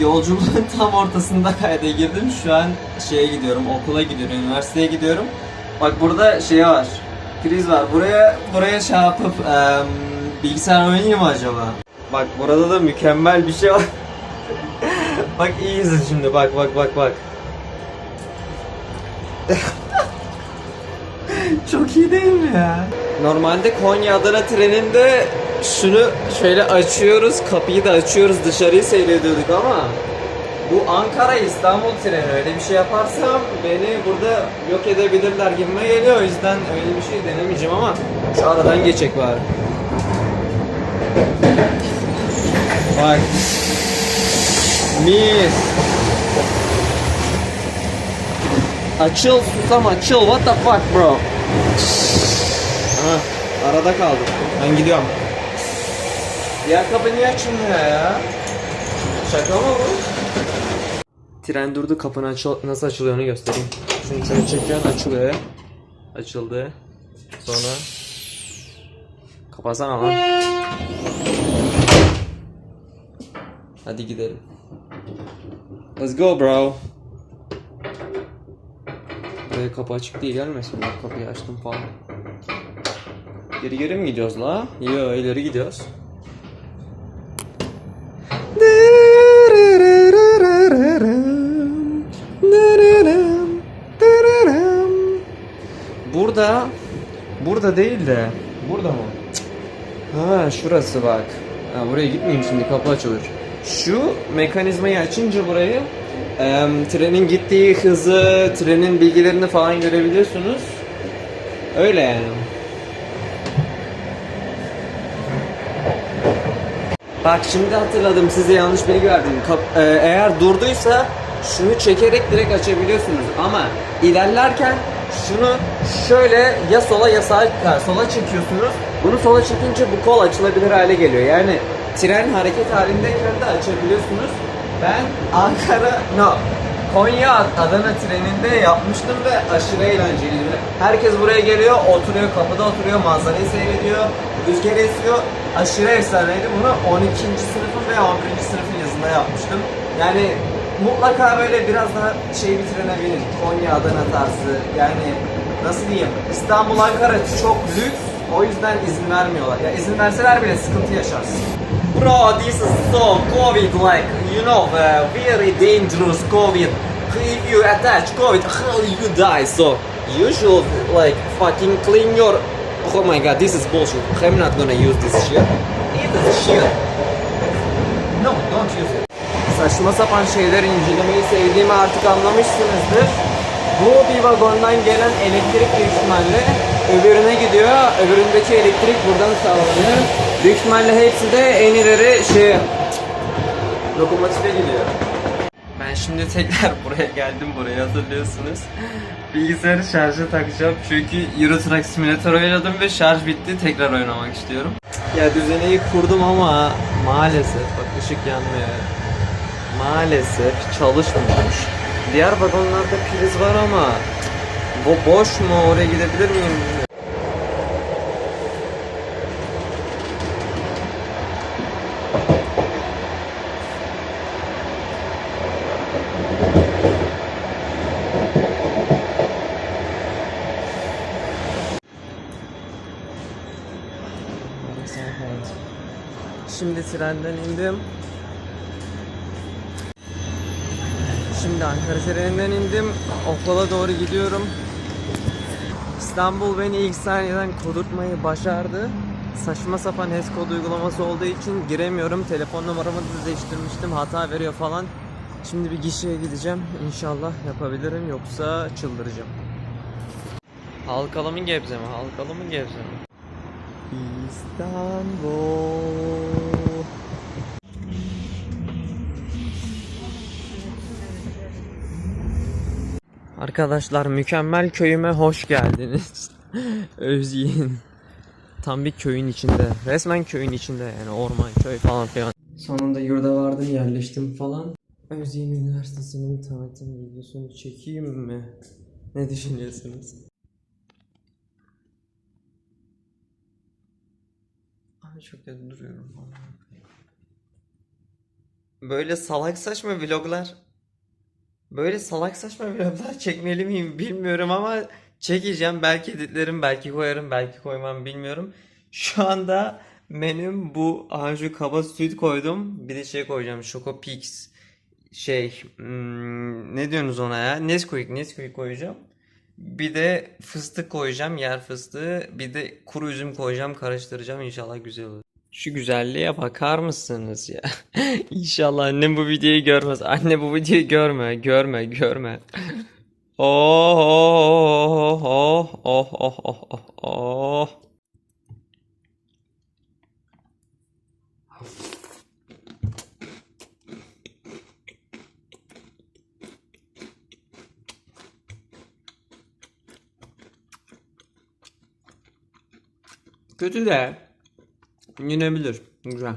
yolculuğun tam ortasında kayda girdim. Şu an şeye gidiyorum, okula gidiyorum, üniversiteye gidiyorum. Bak burada şey var, priz var. Buraya buraya şey yapıp em, bilgisayar oynayayım mı acaba? Bak burada da mükemmel bir şey var. bak iyi şimdi, bak bak bak bak. Çok iyi değil mi ya? Normalde Konya Adana treninde şunu şöyle açıyoruz, kapıyı da açıyoruz, dışarıyı seyrediyorduk ama bu Ankara İstanbul treni öyle bir şey yaparsam beni burada yok edebilirler gibime geliyor. O yüzden öyle bir şey denemeyeceğim ama şu aradan geçecek var. Bak. Mis. Açıl susam açıl what the fuck bro. Ha, arada kaldım. Ben gidiyorum. Diğer kapı niye açılmıyor ya? Şaka mı bu? Tren durdu kapını açıl nasıl açılıyor onu göstereyim. Şimdi sen çekiyorsun açılıyor. Açıldı. Sonra kapatsana lan. Hadi gidelim. Let's go bro. Buraya kapı açık değil gelmesin. Bak kapıyı açtım falan. Geri geri mi gidiyoruz la? Yo ileri gidiyoruz. Burada burada değil de burada mı? Ha şurası bak. Ha, buraya gitmeyeyim şimdi kapı açılır. Şu mekanizmayı açınca burayı em, trenin gittiği hızı, trenin bilgilerini falan görebiliyorsunuz. Öyle yani. Bak şimdi hatırladım size yanlış bilgi verdim. Kap- e, eğer durduysa şunu çekerek direkt açabiliyorsunuz ama ilerlerken şunu şöyle ya sola ya sağa ha, sola çekiyorsunuz. Bunu sola çekince bu kol açılabilir hale geliyor. Yani tren hareket halindeyken de açabiliyorsunuz. Ben Ankara no Konya Adana treninde yapmıştım ve aşırı eğlenceliydi. Herkes buraya geliyor, oturuyor, kapıda oturuyor, manzarayı seyrediyor, rüzgar esiyor. Aşırı efsaneydi. Bunu 12. sınıfın ve 11. sınıfın yazında yapmıştım. Yani mutlaka böyle biraz daha şey binin. Konya Adana tarzı. Yani nasıl diyeyim? İstanbul Ankara çok lüks. O yüzden izin vermiyorlar. Ya izin verseler bile sıkıntı yaşarsın. Bro, this is so COVID like you know uh, very dangerous COVID. If you attach COVID, you die. So you should like fucking clean your. Oh my god, this is bullshit. I'm not gonna use this shit. It is shit. No, don't use it. Saçma sapan şeyler incelemeyi sevdiğimi artık anlamışsınızdır. Bu bir vagondan gelen elektrik büyük ihtimalle öbürüne gidiyor. Öbüründeki elektrik buradan sağlanıyor. Büyük ihtimalle hepsi de en ileri şey lokomotife gidiyor. Ben şimdi tekrar buraya geldim buraya hatırlıyorsunuz. Bilgisayarı şarja takacağım çünkü Euro Truck Simulator oynadım ve şarj bitti tekrar oynamak istiyorum. Ya düzeneyi kurdum ama maalesef bak ışık yanmıyor. Maalesef çalışmıyormuş. Diğer vagonlarda priz var ama bu boş mu oraya gidebilir miyim. Şimdi trenden indim. Şimdi Ankara treninden indim. Okula doğru gidiyorum. İstanbul beni ilk saniyeden kodurtmayı başardı. Saçma sapan HES kod uygulaması olduğu için giremiyorum. Telefon numaramı da değiştirmiştim. Hata veriyor falan. Şimdi bir gişeye gideceğim. İnşallah yapabilirim. Yoksa çıldıracağım. Halkalı mı Gebze mi? Halkalı mı Gebze mi? İstanbul. Arkadaşlar mükemmel köyüme hoş geldiniz. Özyeğin. Tam bir köyün içinde. Resmen köyün içinde yani orman, köy falan filan. Sonunda yurda vardım, yerleştim falan. Özyeğin Üniversitesi'nin tanıtım videosunu çekeyim mi? Ne düşünüyorsunuz? Abi çok kötü duruyorum. böyle salak saçma vloglar böyle salak saçma vloglar çekmeli miyim bilmiyorum ama çekeceğim. Belki editlerim, belki koyarım, belki koymam bilmiyorum. Şu anda menüm bu. Şu kaba süt koydum. Bir de şey koyacağım. Choco Peaks. Şey, hmm, ne diyorsunuz ona ya? Nesquik, Nesquik koyacağım. Bir de fıstık koyacağım, yer fıstığı. Bir de kuru üzüm koyacağım, karıştıracağım. İnşallah güzel olur. Şu güzelliğe bakar mısınız ya? İnşallah annem bu videoyu görmez. Anne bu videoyu görme, görme, görme. Oh, oh, oh, oh, oh, oh, oh, oh. Kötü de yenebilir. Güzel.